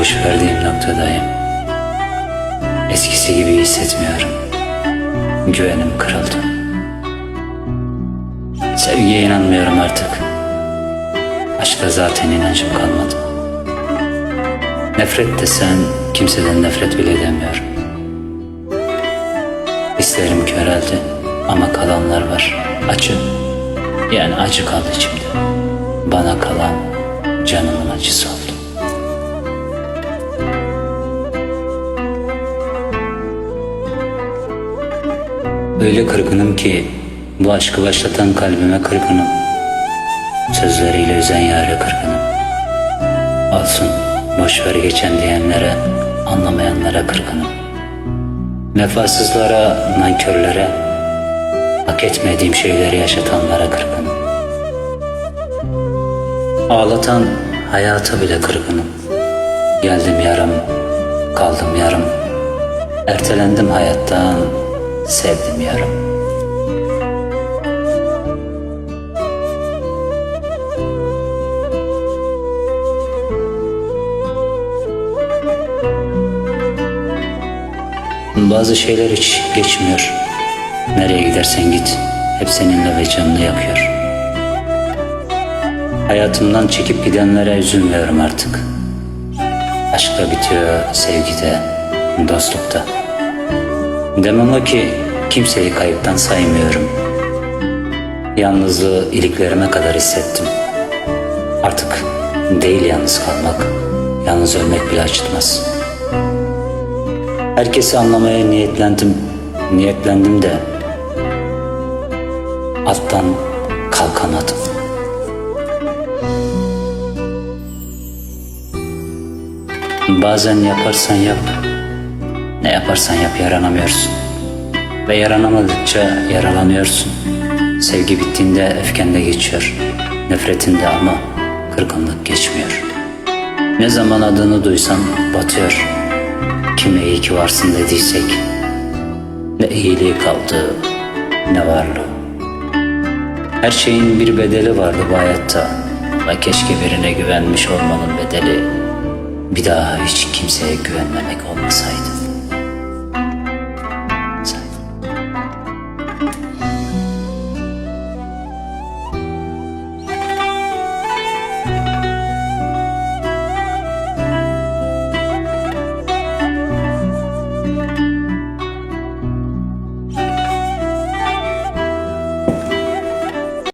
boş verdiğim noktadayım. Eskisi gibi hissetmiyorum. Güvenim kırıldı. Sevgiye inanmıyorum artık. Aşka zaten inancım kalmadı. Nefret desen kimseden nefret bile edemiyorum. Hislerim köreldi ama kalanlar var. Acı. Yani acı kaldı içimde. Bana kalan canımın acısı oldu. Öyle kırgınım ki bu aşkı başlatan kalbime kırgınım. Sözleriyle üzen yâre kırgınım. Olsun boş ver geçen diyenlere, anlamayanlara kırgınım. Vefasızlara, nankörlere, hak etmediğim şeyleri yaşatanlara kırgınım. Ağlatan hayata bile kırgınım. Geldim yarım, kaldım yarım. Ertelendim hayattan, sevdim yarım. Bazı şeyler hiç geçmiyor. Nereye gidersen git, hep seninle ve canını yakıyor. Hayatımdan çekip gidenlere üzülmüyorum artık. Aşk da bitiyor, sevgi de, dostluk da. Demem o ki kimseyi kayıptan saymıyorum. Yalnızlığı iliklerime kadar hissettim. Artık değil yalnız kalmak, yalnız ölmek bile acıtmaz. Herkesi anlamaya niyetlendim, niyetlendim de alttan kalkamadım. Bazen yaparsan yap, ne yaparsan yap yaranamıyorsun. Ve yaranamadıkça yaralanıyorsun. Sevgi bittiğinde öfken de geçiyor. Nefretinde ama kırgınlık geçmiyor. Ne zaman adını duysam batıyor. Kime iyi ki varsın dediysek. Ne iyiliği kaldı, ne varlığı. Her şeyin bir bedeli vardı bu hayatta. Ve keşke birine güvenmiş olmanın bedeli bir daha hiç kimseye güvenmemek olmasaydı.